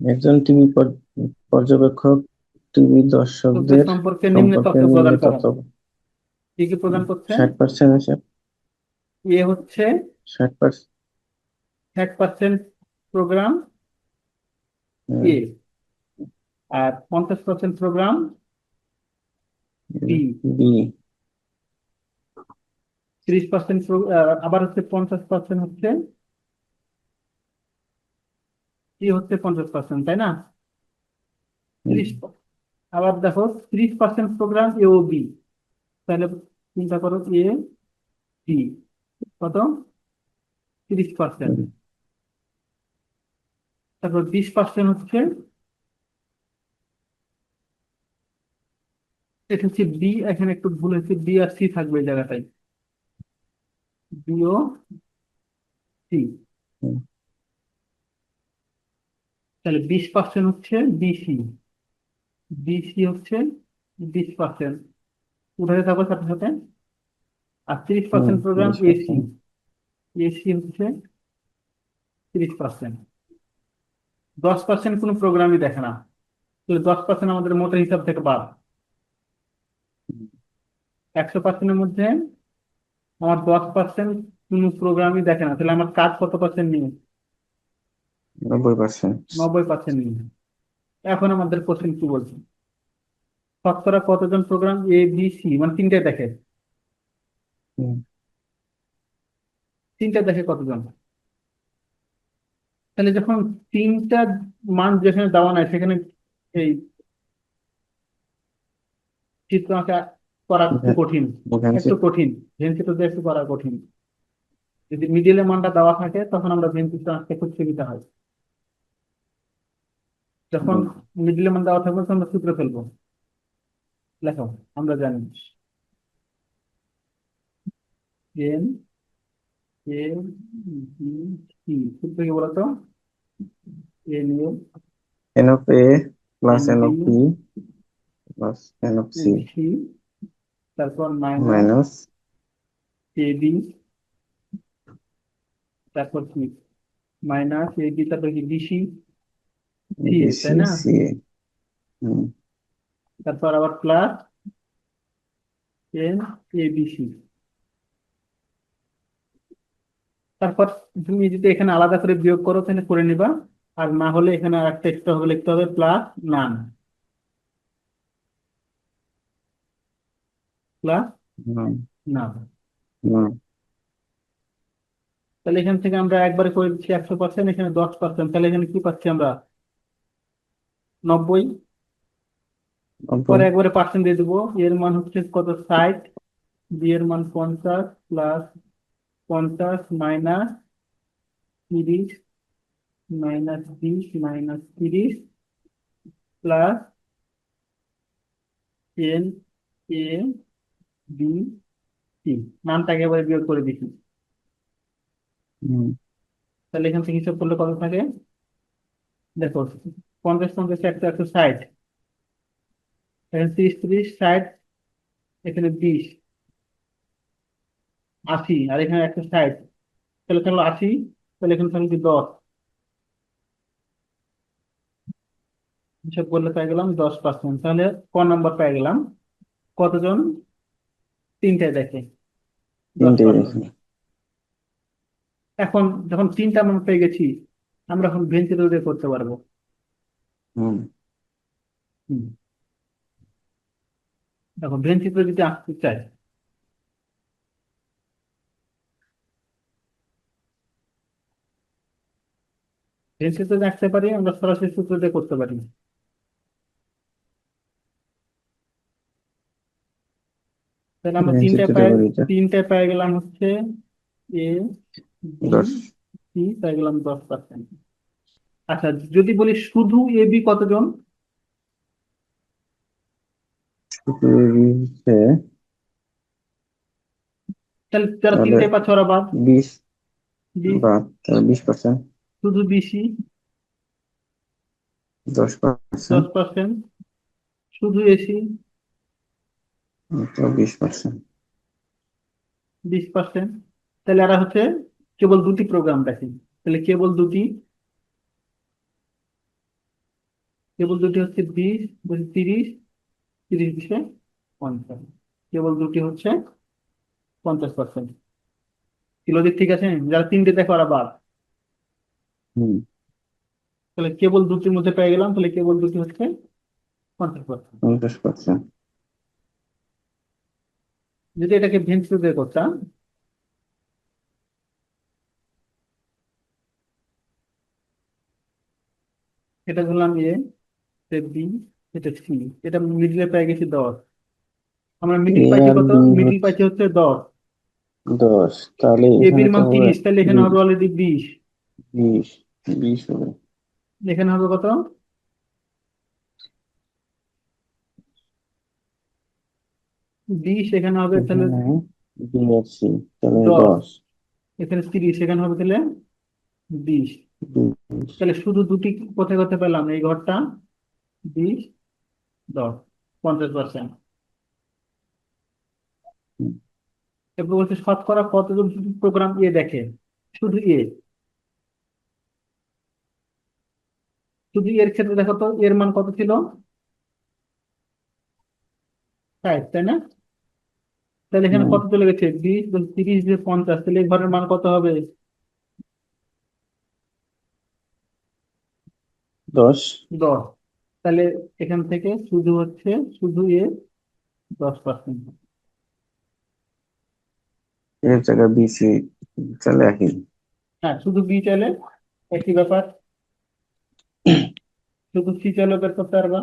একজন টিভি পর্যবেক্ষক টিভি দর্শকদের সম্পর্কে নিম্ন তথ্য প্রদান করে কি কি প্রদান করছে? ষাট পার্সেন্ট আছে। এ হচ্ছে ষাট পার্সেন্ট ষাট পার্সেন্ট প্রোগ্রাম এ আর পঞ্চাশ পার্সেন্ট প্রোগ্রাম বি ত্রিশ পার্সেন্ট আবার হচ্ছে পঞ্চাশ পার্সেন্ট হচ্ছে কি হচ্ছে পঞ্চাশ পার্সেন্ট তাই না? ত্রিশ আবার দেখো ত্রিশ পার্সেন্ট প্রোগ্রাম এ ও বি তাহলে চিন্তা করো এ বি কত? ত্রিশ পার্সেন্ট তারপর বিশ পার্সেন্ট হচ্ছে এটা হচ্ছে বি এখানে একটু ভুল হয়েছে বি আর সি থাকবে এই জায়গাটায়। বি ও সি। তাহলে বিশ পার্সেন্ট হচ্ছে বিসি বিসি হচ্ছে বিশ পার্সেন্ট উঠে থাকবে সাথে সাথে আর তিরিশ পার্সেন্ট প্রোগ্রাম 30% এসি এসি হচ্ছে তিরিশ পার্সেন্ট দশ পার্সেন্ট কোনো প্রোগ্রামই দেখে না। তাহলে দশ পার্সেন্ট আমাদের মোটের হিসাব থেকে বাদ। একশো পার্সেন্টের মধ্যে আমার দশ পার্সেন্ট কোনো প্রোগ্রামই দেখে না। তাহলে আমার কাজ কত পার্সেন্ট নিয়ে নব্বই পার্সেন্ট নব্বই পার্সেন্ট এখন আমাদের কোশ্চেন কি বলছে? শতকরা কতজন প্রোগ্রাম এ বি সি মানে তিনটে দেখে। তিনটে দেখে কতজন? তাহলে যখন তিনটা মান যেখানে দেওয়া নাই সেখানে এই চিত্র আঁকা করা হ্যাঁ। কঠিন। একটু কঠিন। ভেন চিত্র দিয়ে একটু করা কঠিন। যদি মিডিলে মানটা দেওয়া থাকে তখন আমরা ভেন চিত্র আঁকতে খুব সুবিধা হয়। যখন মিডিলে মান দেওয়া থাকবে আমরা সূত্র ফেলব। লেখো আমরা জানি। এন সূত্র কি বলতো? N A N of A plus N of B plus N of C তারপর মাইনাস মাইনাস এ বি তারপর কি মাইনাস এ বি তারপর কি বিসি তাই না? সি এ হুম। তারপর আবার plus N A B C তারপর তুমি যদি এখানে আলাদা করে বিয়োগ করো তাহলে করে নিবা। আর না হলে এখানে আর একটা এক্সট্রা হবে লিখতে হবে প্লাস নান প্লাস নান হুম। তাহলে এখান থেকে আমরা একবারে করে দিচ্ছি একশো পার্সেন্ট এখানে দশ পার্সেন্ট তাহলে এখানে কি পাচ্ছি আমরা? নব্বই। পরে একবারে পার্সেন্ট দিয়ে দেবো। এর মান হচ্ছে কত? ষাট। বি এর মান পঞ্চাশ প্লাস পঞ্চাশ মাইনাস তিরিশ মাইনাস বিশ মাইনাস তিরিশ plus N A B C নামটাকে এবারে বিয়োগ করে দিচ্ছি তাহলে এখান থেকে হিসাব করলে কত থাকে? দেখো। পঞ্চাশ পঞ্চাশ একশো একশো ষাট। এখানে ত্রিশ তিরিশ ষাট এখানে বিশ। আশি আর এখানে একশো ষাট। তাহলে থাকল আশি তাহলে এখানে থাকল কি দশ। হিসাব করলে পেয়ে গেলাম দশ পার্সেন্ট তাহলে ক নাম্বার পেয়ে গেলাম? কতজন? তিনটায় দেখে। এখন যখন তিনটা আমরা পেয়ে গেছি আমরা এখন ভেন্টিলেটর করতে পারব। দেখো ভেন্টিলেটর যদি আঁকতে চাই। ভেন্টিলেটর আঁকতে পারি আমরা সরাসরি সূত্র দিয়ে করতে পারি। তাহলে আমরা তিনটা পাই। তিনটা পেয়ে গেলাম হচ্ছে এ দশ। সি পেয়ে গেলাম দশ পার্সেন্ট আচ্ছা যদি বলি শুধু এ বি কতজন? তাহলে যারা তাহলে- তিনটে পাচ্ছে ওরা বাদ। বিশ। বি বা বিশ পার্সেন্ট। শুধু বিসি দশ পার্সেন্ট। দশ পার্সেন্ট। শুধু এসি? বিশ পার্সেন্ট। বিশ পার্সেন্ট। তাহলে এরা হচ্ছে কেবল দুটি প্রোগ্রাম দেখে তাহলে কেবল দুটি কেবল দুটি হচ্ছে বিশ বলছি তিরিশ তিরিশ বিশে পঞ্চাশ। কেবল দুটি হচ্ছে পঞ্চাশ পার্সেন্ট কিলোদিক ঠিক আছে? যারা তিনটে দেখো ওরা বাদ হুম। তাহলে কেবল দুটির মধ্যে পেয়ে গেলাম তাহলে কেবল দুটি হচ্ছে পঞ্চাশ পার্সেন্ট পঞ্চাশ পার্সেন্ট যদি এটাকে ভেঙে দিয়ে করতাম এটা ধরলাম এটা বি এটা সি এটা মিডিলে পেয়ে গেছি দশ। আমরা মিডিল পাইছি কত? মিডিল পাইছি হচ্ছে দশ। দশ তাহলে এ বির মান তিরিশ তাহলে এখানে হবে। অলরেডি বিশ। বিশ বিশ হবে। এখানে হবে কত? বিশ এখানে হবে তাহলে দশ। এখানে তিরিশ এখানে হবে তাহলে বিশ। বিশ। তাহলে শুধু দুটি কোথায় কোথায় পেলাম? এই ঘরটা? বিশ দশ পঞ্চাশ পার্সেন্ট। এরপর বলছে শতকরা কতজন প্রোগ্রাম এ দেখে? শুধু এ শুধু এর ক্ষেত্রে দেখো তো এর মান কত ছিল? ষাট তাই না? তাহলে এখানে কত চলে গেছে? বিশ তিরিশ দিয়ে পঞ্চাশ। তাহলে ঘরের মান কত হবে? দশ। দশ। তাহলে এখান থেকে শুধু হচ্ছে শুধু এ দশ পার্সেন্ট এর জায়গায় বি সি তাহলে একই। হ্যাঁ শুধু বি চলে একই ব্যাপার। শুধু সি চলে বের করতে পারবা।